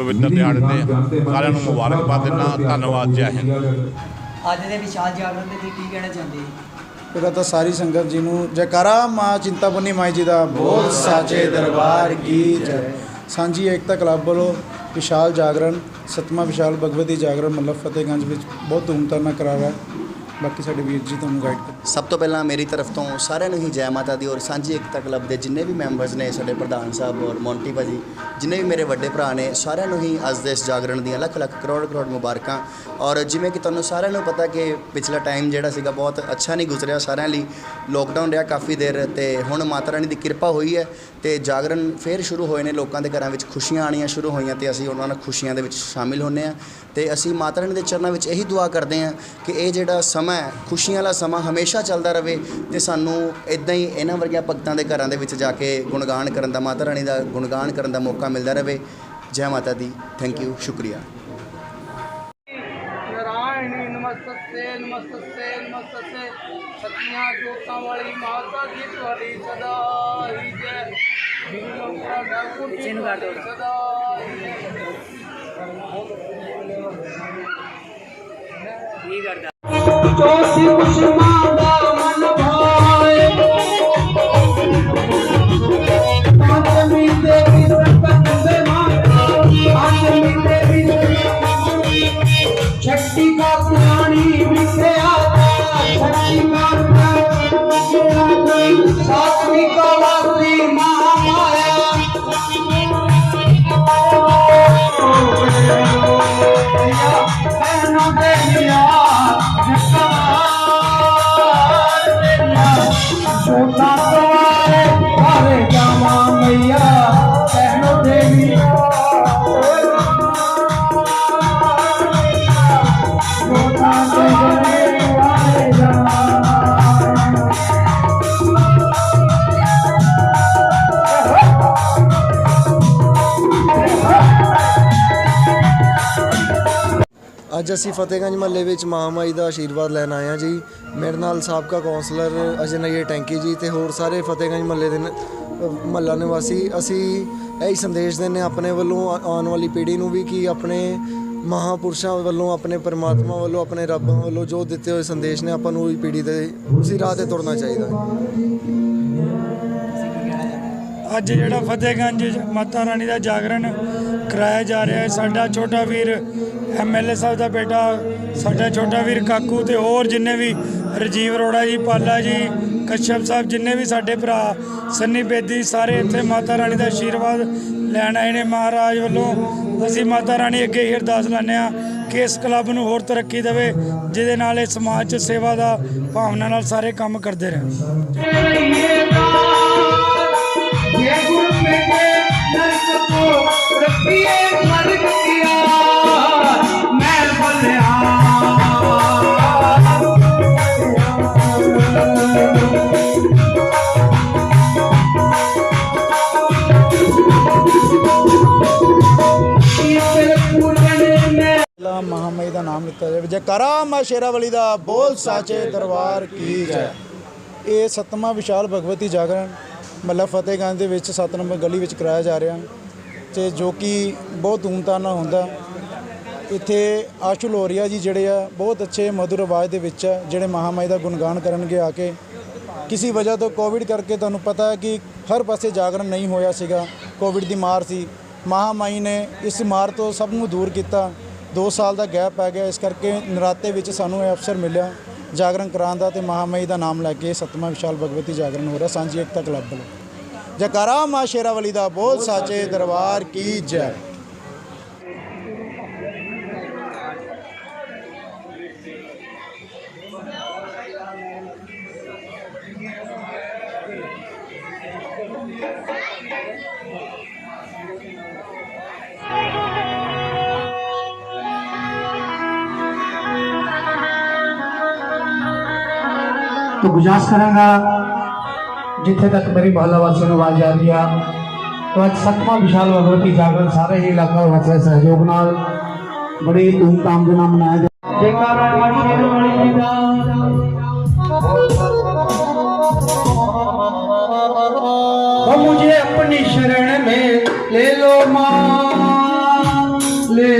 ਪਵਿੱਤਰ ਦਿਹਾੜੇ ਤੇ ਸਾਰਿਆਂ ਨੂੰ ਮੁਬਾਰਕਬਾਦ ਦਿੰਦਾ ਧੰਨਵਾਦ ਜੈ ਹਿੰਦ। ਅੱਜ ਦੇ ਵਿਸ਼ਾਲ ਜਾਗਰਣ ਦੇ ਲਈ ਕੀ ਕਹਿਣਾ ਚਾਹੁੰਦੇ? ਜੀ ਪਹਿਲਾਂ ਤਾਂ ਸਾਰੀ ਸੰਗਤ ਜੀ ਨੂੰ ਜੈਕਾਰਾ ਮਾਂ ਚਿੰਤਾਪੁਰਨੀ ਮਾਈ ਜੀ ਦਾ ਬਹੁਤ ਸਾਚੇ ਦਰਬਾਰ ਕੀ ਜੈ। ਸਾਂਝੀ ਏਕਤਾ ਕਲੱਬ ਵੱਲੋਂ ਵਿਸ਼ਾਲ ਜਾਗਰਣ ਸਤਮਾ ਵਿਸ਼ਾਲ ਭਗਵਤੀ ਜਾਗਰਣ ਮੱਲਬ ਫਤਿਹਗੰਜ ਵਿੱਚ ਬਹੁਤ ਧੂਮਧਾਮ ਨਾਲ ਕਰਾ ਰਿਹਾ ਹੈ। ਬਾਕੀ ਸਾਡੇ ਵੀਰ ਜੀ ਤੁਹਾਨੂੰ ਗਾਈਡ ਕਰ ਸਭ ਤੋਂ ਪਹਿਲਾਂ ਮੇਰੀ ਤਰਫ ਤੋਂ ਸਾਰਿਆਂ ਨੂੰ ਹੀ ਜੈ ਮਾਤਾ ਦੀ ਔਰ ਸਾਂਝੀ ਏਕਤਾ ਕਲੱਬ ਦੇ ਜਿੰਨੇ ਵੀ ਮੈਂਬਰਸ ਨੇ ਸਾਡੇ ਪ੍ਰਧਾਨ ਸਾਹਿਬ ਔਰ ਮੌਂਟੀ ਭਾਜੀ, ਜਿੰਨੇ ਵੀ ਮੇਰੇ ਵੱਡੇ ਭਰਾ ਨੇ, ਸਾਰਿਆਂ ਨੂੰ ਹੀ ਅੱਜ ਦੇ ਇਸ ਜਾਗਰਣ ਦੀਆਂ ਲੱਖ ਲੱਖ ਕਰੋੜ ਕਰੋੜ ਮੁਬਾਰਕਾਂ। ਔਰ ਜਿਵੇਂ ਕਿ ਤੁਹਾਨੂੰ ਸਾਰਿਆਂ ਨੂੰ ਪਤਾ ਕਿ ਪਿਛਲਾ ਟਾਈਮ ਜਿਹੜਾ ਸੀਗਾ ਬਹੁਤ ਅੱਛਾ ਨਹੀਂ ਗੁਜ਼ਰਿਆ ਸਾਰਿਆਂ ਲਈ। ਲੋਕਡਾਊਨ ਰਿਹਾ ਕਾਫੀ ਦੇਰ ਤੇ ਹੁਣ ਮਾਤਾ ਰਾਣੀ ਦੀ ਕਿਰਪਾ ਹੋਈ ਹੈ ਤੇ ਜਾਗਰਣ ਫੇਰ ਸ਼ੁਰੂ ਹੋਏ ਨੇ ਲੋਕਾਂ ਦੇ ਘਰਾਂ ਵਿੱਚ ਖੁਸ਼ੀਆਂ ਆਣੀਆਂ ਸ਼ੁਰੂ ਹੋਈਆਂ ਤੇ ਅਸੀਂ ਉਹਨਾਂ ਨਾਲ ਖੁਸ਼ੀਆਂ ਦੇ ਵਿੱਚ ਸ਼ਾਮਿਲ ਹੁੰਨੇ ਆ। ਤੇ ਅਸੀਂ ਮਾਤਾ ਰਾਣੀ ਦੇ ਚਰਨਾਂ ਵਿੱਚ ਇਹੀ ਦੁਆ ਕਰਦੇ ਹਾਂ ਕਿ ਇਹ ਜਿਹੜਾ ਸਮਾਂ ਹੈ ਖੁਸ਼ੀਆਂ ਵਾਲਾ ਸਮਾਂ ਹਮੇਸ਼ਾ ਚੱਲਦਾ ਰਹੇ ਤੇ ਸਾਨੂੰ ਇਦਾਂ ਹੀ ਇਹਨਾਂ ਵਰਗੀਆਂ ਭਗਤਾਂ ਦੇ ਘਰਾਂ ਦੇ ਵਿੱਚ ਜਾ ਕੇ ਗੁਣਗਾਨ ਕਰਨ ਦਾ ਮਾਤਾ ਰਾਣੀ ਦਾ ਗੁਣਗਾਨ ਕਰਨ ਦਾ ਮੌਕਾ ਮਿਲਦਾ ਰਹੇ। ਜੈ ਮਾਤਾ ਦੀ ਥੈਂਕ ਯੂ ਸ਼ੁਕਰੀਆ। ਨਾਰਾਇਣੀ ਨਮਸਤੇ ਨਮਸਤੇ ਨਮਸਤੇ। ਸਤਿਆਂ ਜੋਤਾਂ ਵਾਲੀ ਮਾਤਾ ਦੀ ਤੁਹਾਡੀ ਸਦਾ ਹੀ ਜੈ। ਗੁਰੂ ਲੋਕਾਂ ਦਾ ਕੁਰਸੀ ਨੂੰ ਕਰ ਸਦਾ ਹੀ ਜੈ। ਕੀ ਕਰਦਾ? Tô se cochimando ਅੱਜ ਅਸੀਂ ਫਤਿਹਗੰਜ ਮਹੱਲੇ ਵਿੱਚ ਮਹਾਮਾਈ ਦਾ ਆਸ਼ੀਰਵਾਦ ਲੈਣ ਆਏ ਹਾਂ ਜੀ। ਮੇਰੇ ਨਾਲ ਸਾਬਕਾ ਕੌਂਸਲਰ ਅਜਨਈਏ ਟੈਂਕੀ ਜੀ ਤੇ ਹੋਰ ਸਾਰੇ ਫਤਿਹਗੰਜ ਮਹੱਲੇ ਦੇ ਮਹੱਲਾ ਨਿਵਾਸੀ। ਅਸੀਂ ਇਹੀ ਸੰਦੇਸ਼ ਦਿੰਦੇ ਹਾਂ ਆਪਣੇ ਵੱਲੋਂ ਆਉਣ ਵਾਲੀ ਪੀੜ੍ਹੀ ਨੂੰ ਵੀ ਕਿ ਆਪਣੇ ਮਹਾਪੁਰਸ਼ਾਂ ਵੱਲੋਂ, ਆਪਣੇ ਪਰਮਾਤਮਾ ਵੱਲੋਂ, ਆਪਣੇ ਰੱਬ ਵੱਲੋਂ ਜੋ ਦਿੱਤੇ ਹੋਏ ਸੰਦੇਸ਼ ਨੇ ਆਪਾਂ ਨੂੰ ਉਹੀ ਪੀੜ੍ਹੀ ਦੇ ਉਸੇ ਰਾਹ ਤੇ ਤੁਰਨਾ ਚਾਹੀਦਾ ਹੈ। ਅੱਜ ਜਿਹੜਾ ਫਤਿਹਗੰਜ ਮਾਤਾ ਰਾਣੀ ਦਾ ਜਾਗਰਣ ਕਰਾਇਆ ਜਾ ਰਿਹਾ ਹੈ, ਸਾਡਾ ਛੋਟਾ ਵੀਰ ਐਮਐਲਏ ਸਾਹਿਬ ਦਾ ਬੇਟਾ, ਸਾਡਾ ਛੋਟਾ ਵੀਰ ਕਾਕੂ ਤੇ ਹੋਰ ਜਿੰਨੇ ਵੀ ਰਜੀਵ ਅਰੋੜਾ ਜੀ, ਪਾਲਾ ਜੀ ਕਸ਼ਪ ਸਾਹਿਬ, ਜਿੰਨੇ ਵੀ ਸਾਡੇ ਭਰਾ, ਸੰਨੀ ਬੇਦੀ ਸਾਰੇ ਇੱਥੇ ਮਾਤਾ ਰਾਣੀ ਦਾ ਆਸ਼ੀਰਵਾਦ ਲੈਣ ਆਏ ਨੇ ਮਹਾਰਾਜ ਵੱਲੋਂ। ਅਸੀਂ ਮਾਤਾ ਰਾਣੀ ਅੱਗੇ ਹੀ ਅਰਦਾਸ ਲਾਉਂਦੇ ਹਾਂ ਕਿ ਇਸ ਕਲੱਬ ਨੂੰ ਹੋਰ ਤਰੱਕੀ ਦੇਵੇ, ਜਿਹਦੇ ਨਾਲ ਇਹ ਸਮਾਜ 'ਚ ਸੇਵਾ ਦਾ ਭਾਵਨਾ ਨਾਲ ਸਾਰੇ ਕੰਮ ਕਰਦੇ ਰਹਿਣ। ये ਮਹਾਮਾਈ ਦਾ ਜਾਵੇ ਜੈਕਾਰਾ ਮਾਂ ਸ਼ੇਰਾਵਾਲੀ ਦਾ, ਬੋਲ ਸਾਚੇ ਦਰਬਾਰ ਕੀ ਜੈ। ਇਹ ਸਤਮਾ ਵਿਸ਼ਾਲ ਭਗਵਤੀ ਜਾਗਰਣ, ਮੱਲਾ ਫਤਿਹਗੰਜ ਦੇ ਵਿੱਚ 7 ਨੰਬਰ ਗਲੀ ਵਿੱਚ ਕਰਾਇਆ ਜਾ ਰਿਹਾ। ਤੇ ਜੋ ਕਿ ਬਹੁਤ ਧੂਮਧਾਮ ਨਾਲ ਹੁੰਦਾ। ਇੱਥੇ ਆਸ਼ੂ ਲੋਰੀਆ ਜੀ ਜਿਹੜੇ ਆ, ਬਹੁਤ ਅੱਛੇ ਮధుਰ ਆਵਾਜ਼ ਦੇ ਵਿੱਚ ਆ, ਜਿਹੜੇ ਮਹਾਮਾਈ ਦਾ ਗੁਣਗਾਨ ਕਰਨਗੇ ਆ ਕੇ। ਕਿਸੇ ਵਜ੍ਹਾ ਤੋਂ ਕੋਵਿਡ ਕਰਕੇ ਤੁਹਾਨੂੰ ਪਤਾ ਹੈ ਕਿ ਹਰ ਪਾਸੇ ਜਾਗਰਣ ਨਹੀਂ ਹੋਇਆ ਸੀਗਾ। ਕੋਵਿਡ ਦੀ ਮਾਰ ਸੀ। ਮਹਾਮਾਈ ਨੇ ਇਸ ਮਾਰ ਤੋਂ ਸਭ ਨੂੰ ਦੂਰ ਕੀਤਾ। 2 ਸਾਲ ਦਾ ਗੈਪ ਪੈ ਗਿਆ। ਇਸ ਕਰਕੇ ਨਰਾਤੇ ਵਿੱਚ ਸਾਨੂੰ ਇਹ ਅਵਸਰ ਮਿਲਿਆ ਜਾਗਰਣ ਕਰਾਉਣ ਦਾ ਤੇ ਮਹਾਮਾਈ ਦਾ ਨਾਮ ਲੈ ਕੇ ਸਤਮਾ ਵਿਸ਼ਾਲ ਭਗਵਤੀ ਜਾਗਰਣ ਹੋ ਰਿਹਾ ਸਾਂਝੀ ਏਕਤਾ ਕਲੱਬ ਵੱਲੋਂ। ਜੈਕਾਰਾ ਮਾਂ ਸ਼ੇਰਾਵਲੀ ਦਾ ਬੋਲ ਸਾਚੇ ਦਰਬਾਰ ਕੀ ਜੈ। ਤੋਂ ਗੁਜਾਰਿਸ਼ ਕਰਾਂਗਾ, ਜਿੱਥੇ ਤੱਕ ਮੇਰੀ ਮਹੱਲਾ ਵਾਸੀਆਂ ਨੂੰ ਆਵਾਜ਼ ਆ ਰਹੀ ਆ। ਤਾਂ ਅੱਜ ਸਤਵਾਂ ਵਿਸ਼ਾਲ ਭਗਵਤੀ ਜਾਗਰਣ, ਸਾਰੇ ਹੀ ਇਲਾਕਾ ਵਾਸੀਆਂ ਦੇ ਸਹਿਯੋਗ ਨਾਲ ਬੜੇ ਧੂਮਧਾਮ ਦੇ ਨਾਲ ਮਨਾਇਆ ਜਾ ਜੈਕਾਰਾ ਵਾਲੀ ਵਾਲੀ ਜੀ ਦਾ। ਉਹ ਮੁਝੇ ਆਪਣੀ ਸ਼ਰਣ ਮੇ ਲੈ ਲੋ ਮਾਂ, ਲੈ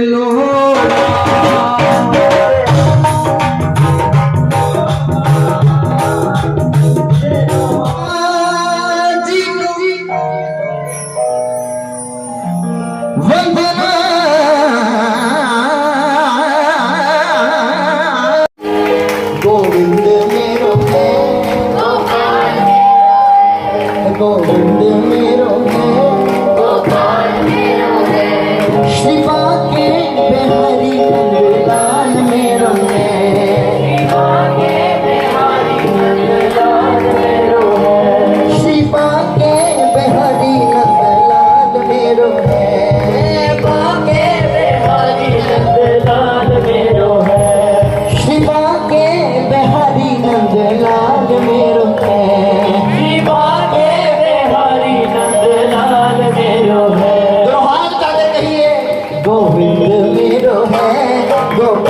তুমি রহে গোপ